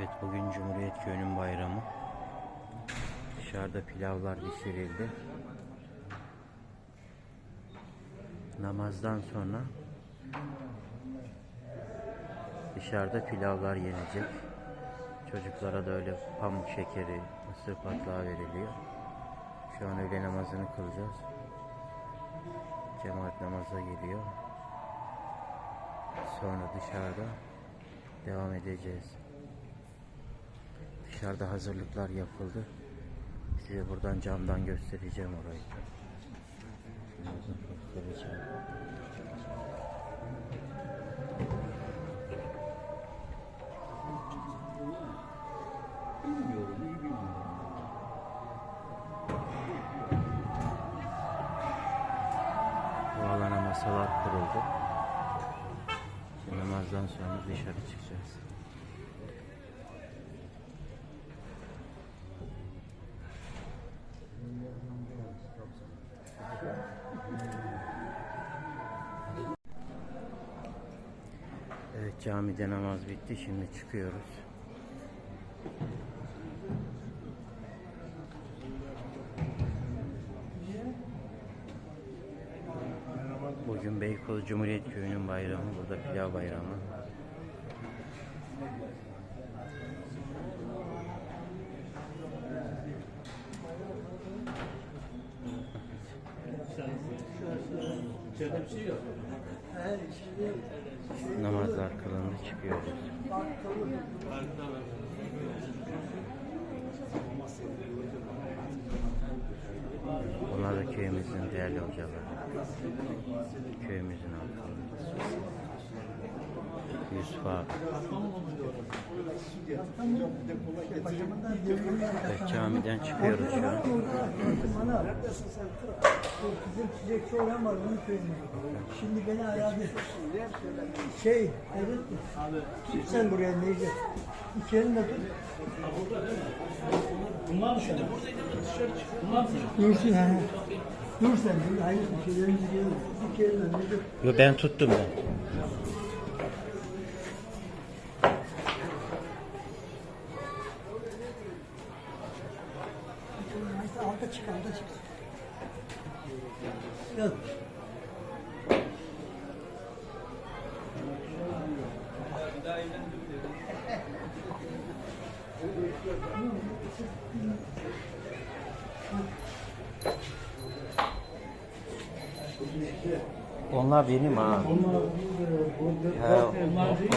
Evet bugün Cumhuriyet Köyü'nün bayramı. Dışarıda pilavlar pişirildi. Namazdan sonra dışarıda pilavlar yenecek. Çocuklara da öyle pamuk şekeri, mısır patlağı veriliyor. Şu an öğle namazını kılacağız. Cemaat namaza geliyor. Sonra dışarıda devam edeceğiz. Dışarıda hazırlıklar yapıldı. Size buradan camdan göstereceğim orayı. Göstereceğim. Bu alana masalar kuruldu. Şimdi namazdan sonra dışarı çıkacağız. Camide namaz bitti. Şimdi çıkıyoruz. Bugün Beykoz Cumhuriyet Köyü'nün bayramı. Burada pilav bayramı. Namazlar kılındı çıkıyoruz. Bunlar da köyümüzün değerli hocaları. Köyümüzün halkı. Yusuf abi. Evet, camiden çıkıyoruz şu an. Bizim çiçekçi olan var. Şimdi beni aradı. Şey, evet. Tut sen buraya Necdet. İki elinle tut. Bunlar şimdi buradaydı da dışarı çıktı. Bunlar mı? Dursun ha. Dur sen. Hayır bir elinle Necdet. Yo ben tuttum ben. İşte alta çık alta çık. Gel. Onlar benim ha. Ya,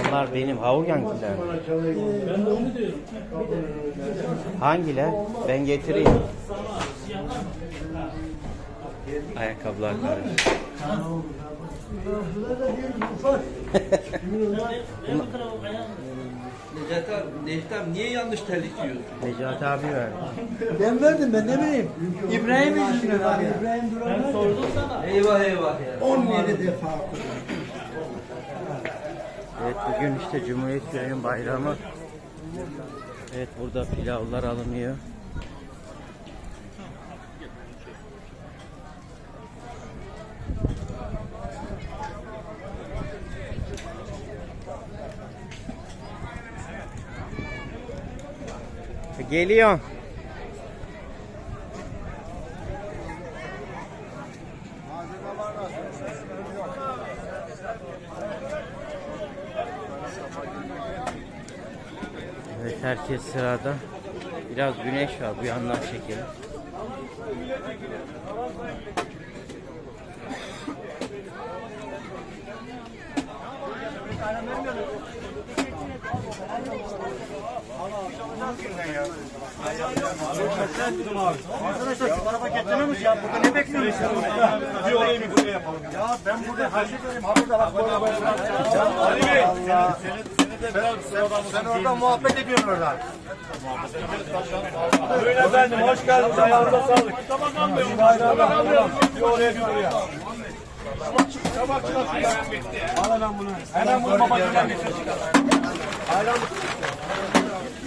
onlar benim. Diyorum. Hangiler? Ben getireyim. Ayakkabılar kayalım. Necati abi, Necati abi niye yanlış terlik giyiyorsun? Necati abi verdi. Ben verdim ben ne bileyim. İbrahim yüzünden abi. İbrahim Duran Ben var. sordum sana. Eyvah eyvah ya. 17 defa Evet bugün işte Cumhuriyet Köyü'nün bayramı. Evet burada pilavlar alınıyor. Geliyor. Evet herkes sırada. Biraz güneş var bu yandan çekelim. Arkadaşlar şu tarafa getirememiş ya. Burada ne bekliyorsunuz? Bir orayı bir buraya yapalım. Ya ben burada her şey söyleyeyim. Ha burada bak böyle böyle. Ali Bey. Sen, orada muhabbet ediyorsun orada. Buyurun efendim hoş geldiniz. Ayağınıza sağlık. Tabak Bey. Bir oraya bir buraya. Tabak Al hemen bunu. Hemen bunu babacığına getir. Ayran.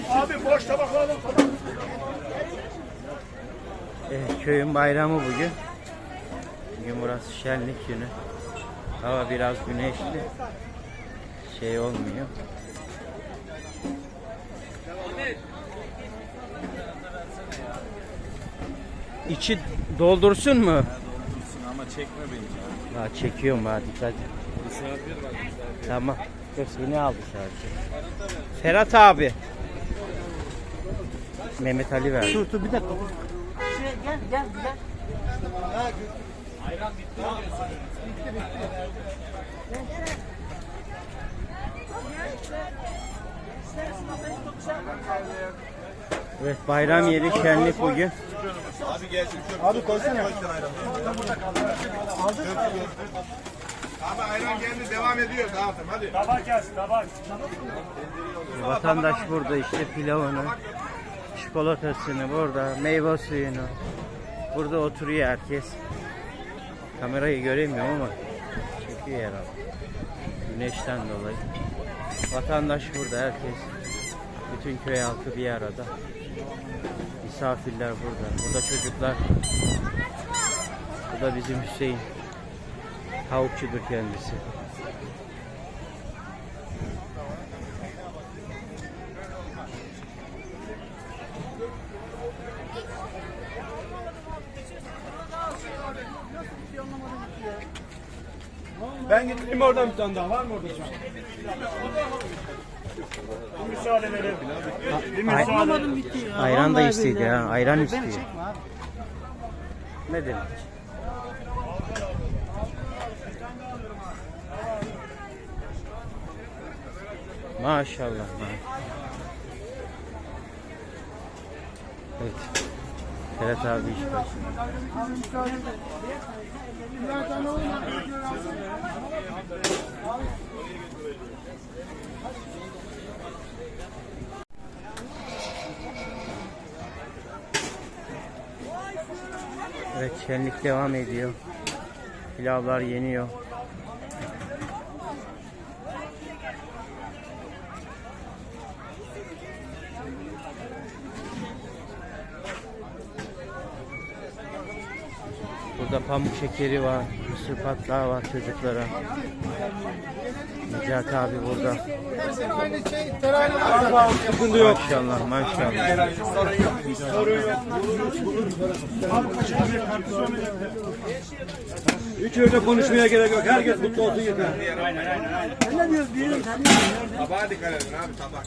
Abi boş tabaklardan falan. Evet, köyün bayramı bugün. Bugün burası şenlik günü. Hava biraz güneşli. Şey olmuyor. İçi doldursun mu? Doldursun ama çekme beni. Ha çekiyorum ha dikkat. Misafir var misafir. Tamam. Hepsini aldı sadece. Ferhat abi. Mehmet Ali verdi. Dur dur bir dakika. Şey, gel gel gel. Evet bayram yeri şenlik bugün. Abi gelsin. Abi koysana. Abi ayran geldi devam ediyor dağıtım hadi. Tabak gelsin tabak. Vatandaş burada işte pilavını, çikolatasını burada, meyve suyunu. Burada oturuyor herkes. Kamerayı göremiyorum ama çekiyor herhalde. Güneşten dolayı. Vatandaş burada herkes. Bütün köy halkı bir arada. Misafirler burada. Burada çocuklar. Bu da bizim Hüseyin. Tavukçudur kendisi. Ben getireyim oradan bir tane daha. Var mı orada şu an? Bir müsaade verelim. Bir müsaade. bitti ya. Ayran da Vallahi istedi billahi. ha. Ayran Beni istiyor. çekme abi. Ne demek? Maşallah. ma- Ferhat abi iş. Evet şenlik devam ediyor. Pilavlar yeniyor. Burada pamuk şekeri var, mısır patlağı var çocuklara. Necati abi burada. Sıkıntı yok. Maşallah maşallah. Hiç öyle konuşmaya gerek yok. Herkes mutlu olsun yeter. Diyorsun? Büyüğüm sen ne diyorsun? Tabağa dikkat edin abi tabak.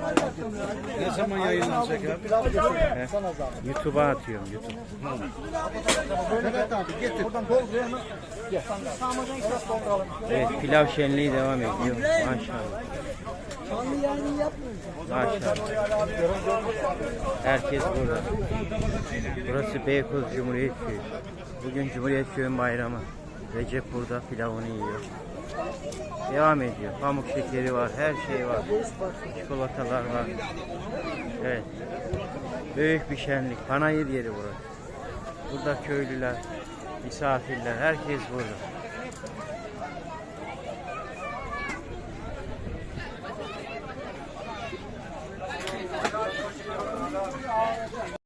Ne zaman yayınlanacak abi? YouTube'a atıyorum YouTube. Evet pilav şenliği devam ediyor. Maşallah. Canlı. Maşallah. Herkes burada. Burası Beykoz Cumhuriyet Köyü. Bugün Cumhuriyet Köyü'nün bayramı. Recep burada pilavını yiyor. Devam ediyor. Pamuk şekeri var, her şey var. Çikolatalar var. Evet. Büyük bir şenlik. Panayır yeri burası. Burada köylüler, misafirler, herkes burada.